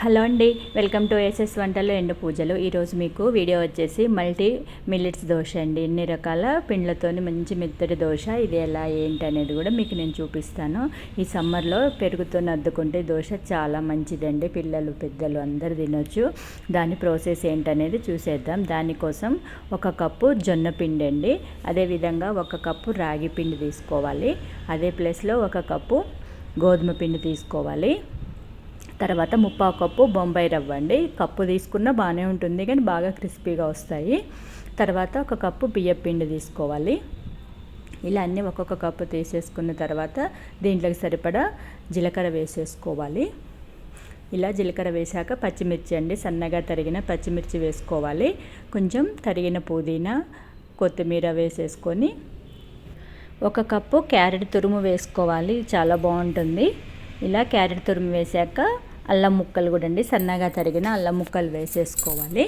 Hello అండి welcome to SS వంటలు ఎండు పూజలు. ఈరోజు మీకు వీడియో వచ్చేసి మల్టీ మిల్లెట్స్ దోశ అండి. ఎన్ని రకాల పిండ్లతో మంచి మెత్తటి దోశ ఇది ఎలా ఏంటి అనేది కూడా మీకు నేను చూపిస్తాను. ఈ సమ్మర్లో పెరుగుతో అద్దుకుంటే దోశ చాలా మంచిదండి. పిల్లలు పెద్దలు అందరు తినొచ్చు. దాని ప్రాసెస్ ఏంటనేది చూసేద్దాం. దానికోసం ఒక కప్పు జొన్న పిండి అండి. అదేవిధంగా ఒక కప్పు రాగి పిండి తీసుకోవాలి. అదే ప్లేస్లో ఒక కప్పు గోధుమ పిండి తీసుకోవాలి. తర్వాత ముప్పావు కప్పు బొంబాయి రవ్వ అండి. కప్పు తీసుకున్న బాగానే ఉంటుంది కానీ బాగా క్రిస్పీగా వస్తాయి. తర్వాత ఒక కప్పు బియ్యం పిండి తీసుకోవాలి. ఇలా అన్నీ ఒక్కొక్క కప్పు తీసేసుకున్న తర్వాత దీంట్లోకి సరిపడా జీలకర్ర వేసేసుకోవాలి. ఇలా జీలకర్ర వేసాక పచ్చిమిర్చి అండి సన్నగా తరిగిన పచ్చిమిర్చి వేసుకోవాలి. కొంచెం తరిగిన పుదీనా కొత్తిమీర వేసేసుకొని ఒక కప్పు క్యారెట్ తురుము వేసుకోవాలి. చాలా బాగుంటుంది. ఇలా క్యారెట్ తురుము వేసాక అల్లం ముక్కలు కూడా అండి సన్నగా తరిగిన అల్లం ముక్కలు వేసేసుకోవాలి.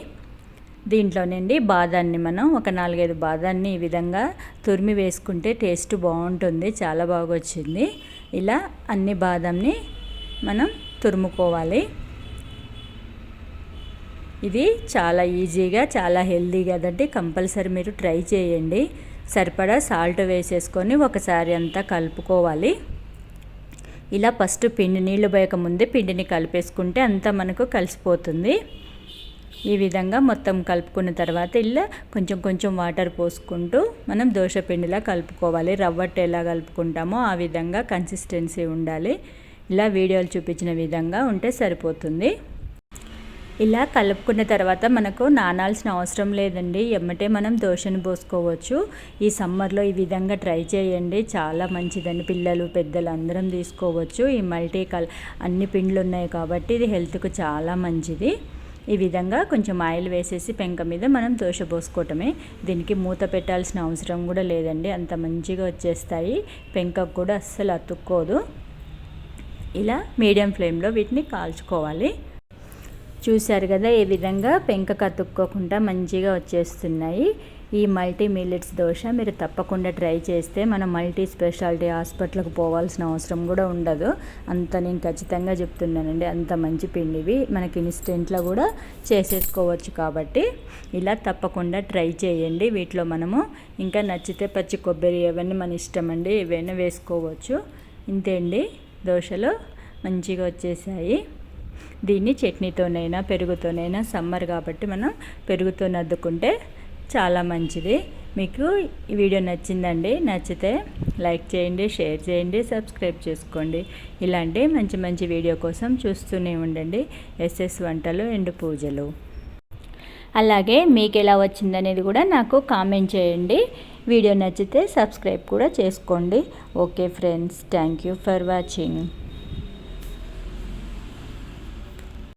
దీంట్లోనండి బాదాన్ని మనం ఒక నాలుగైదు బాదాన్ని ఈ విధంగా తురిమి వేసుకుంటే టేస్ట్ బాగుంటుంది చాలా బాగా వచ్చింది. ఇలా అన్ని బాదంని మనం తురుముకోవాలి. ఇది చాలా ఈజీగా చాలా హెల్దీ కదండి కంపల్సరీ మీరు ట్రై చేయండి. సరిపడా సాల్ట్ వేసేసుకొని ఒకసారి అంతా కలుపుకోవాలి. ఇలా ఫస్ట్ పిండి నీళ్ళు పోయక ముందే పిండిని కలిపేసుకుంటే అంతా మనకు కలిసిపోతుంది. ఈ విధంగా మొత్తం కలుపుకున్న తర్వాత ఇలా కొంచెం కొంచెం వాటర్ పోసుకుంటూ మనం దోశ పిండిలా కలుపుకోవాలి. రవ్వట్టు ఎలా కలుపుకుంటామో ఆ విధంగా కన్సిస్టెన్సీ ఉండాలి. ఇలా వీడియోలు చూపించిన విధంగా ఉంటే సరిపోతుంది. ఇలా కలుపుకున్న తర్వాత మనకు నానాల్సిన అవసరం లేదండి. ఎమ్మటే మనం దోశను పోసుకోవచ్చు. ఈ సమ్మర్లో ఈ విధంగా ట్రై చేయండి. చాలా మంచిదండి. పిల్లలు పెద్దలు అందరం తీసుకోవచ్చు. ఈ మల్టీ కల్ అన్ని పిండ్లు ఉన్నాయి కాబట్టి ఇది హెల్త్కు చాలా మంచిది. ఈ విధంగా కొంచెం ఆయిల్ వేసేసి పెంక మీద మనం దోశ పోసుకోవటమే. దీనికి మూత పెట్టాల్సిన అవసరం కూడా లేదండి. అంత మంచిగా వచ్చేస్తాయి. పెంకకు కూడా అస్సలు అతుక్కోదు. ఇలా మీడియం ఫ్లేమ్లో వీటిని కాల్చుకోవాలి. చూశారు కదా ఏ విధంగా పెంక కతుక్కోకుండా మంచిగా వచ్చేస్తున్నాయి. ఈ మల్టీ మిల్లెట్స్ దోశ మీరు తప్పకుండా ట్రై చేస్తే మనం మల్టీ స్పెషాలిటీ హాస్పిటల్కి పోవాల్సిన అవసరం కూడా ఉండదు. అంత నేను ఖచ్చితంగా చెప్తున్నానండి అంత మంచి పిండివి. మనకి ఇన్స్టెంట్లో కూడా చేసేసుకోవచ్చు కాబట్టి ఇలా తప్పకుండా ట్రై చేయండి. వీటిలో మనము ఇంకా నచ్చితే పచ్చి కొబ్బరి ఇవన్నీ మన ఇష్టం అండి ఏవైనా వేసుకోవచ్చు. ఇంతే అండి దోశలు మంచిగా వచ్చేసాయి. దీన్ని చట్నీతోనైనా పెరుగుతోనైనా సమ్మర్ కాబట్టి మనం పెరుగుతో నద్దుకుంటే చాలా మంచిది. మీకు ఈ వీడియో నచ్చిందండి నచ్చితే లైక్ చేయండి షేర్ చేయండి సబ్స్క్రైబ్ చేసుకోండి. ఇలాంటి మంచి మంచి వీడియో కోసం చూస్తూనే ఉండండి. ఎస్ఎస్ వంటలు ఎండు పూజలు. అలాగే మీకు ఎలా వచ్చిందనేది కూడా నాకు కామెంట్ చేయండి. వీడియో నచ్చితే సబ్స్క్రైబ్ కూడా చేసుకోండి. Okay friends thank you for watching.